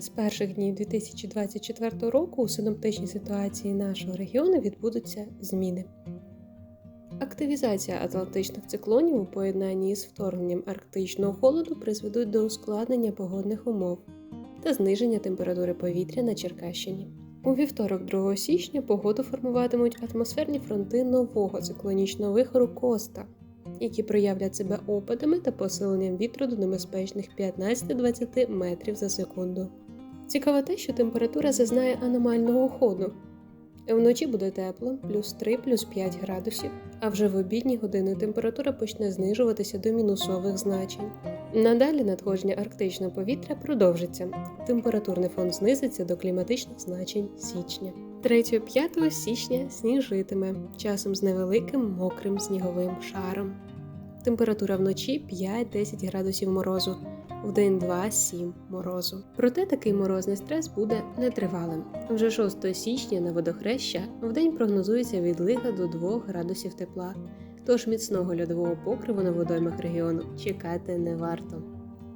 З перших днів 2024 року у синоптичній ситуації нашого регіону відбудуться зміни. Активізація атлантичних циклонів у поєднанні з вторгненням арктичного холоду призведуть до ускладнення погодних умов та зниження температури повітря на Черкащині. У вівторок, 2 січня, погоду формуватимуть атмосферні фронти нового циклонічного вихору Коста, які проявлять себе опадами та посиленням вітру до небезпечних 15-20 метрів за секунду. Цікаво те, що температура зазнає аномального ходу. Вночі буде тепло, плюс 3, плюс 5 градусів, а вже в обідні години температура почне знижуватися до мінусових значень. Надалі надходження арктичного повітря продовжиться. Температурний фон знизиться до кліматичних значень січня. 3-5 січня сніжитиме, часом з невеликим мокрим сніговим шаром. Температура вночі 5-10 градусів морозу, вдень 2-7 морозу. Проте такий морозний стрес буде нетривалим. Вже 6 січня на водохреща вдень прогнозується від лига до 2 градусів тепла. Тож міцного льодового покриву на водоймах регіону чекати не варто.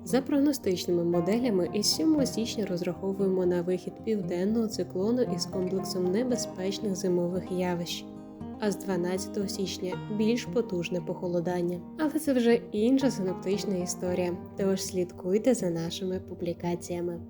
За прогностичними моделями, із 7 січня розраховуємо на вихід південного циклону із комплексом небезпечних зимових явищ. А з 12 січня більш потужне похолодання. Але це вже інша синоптична історія, тож слідкуйте за нашими публікаціями.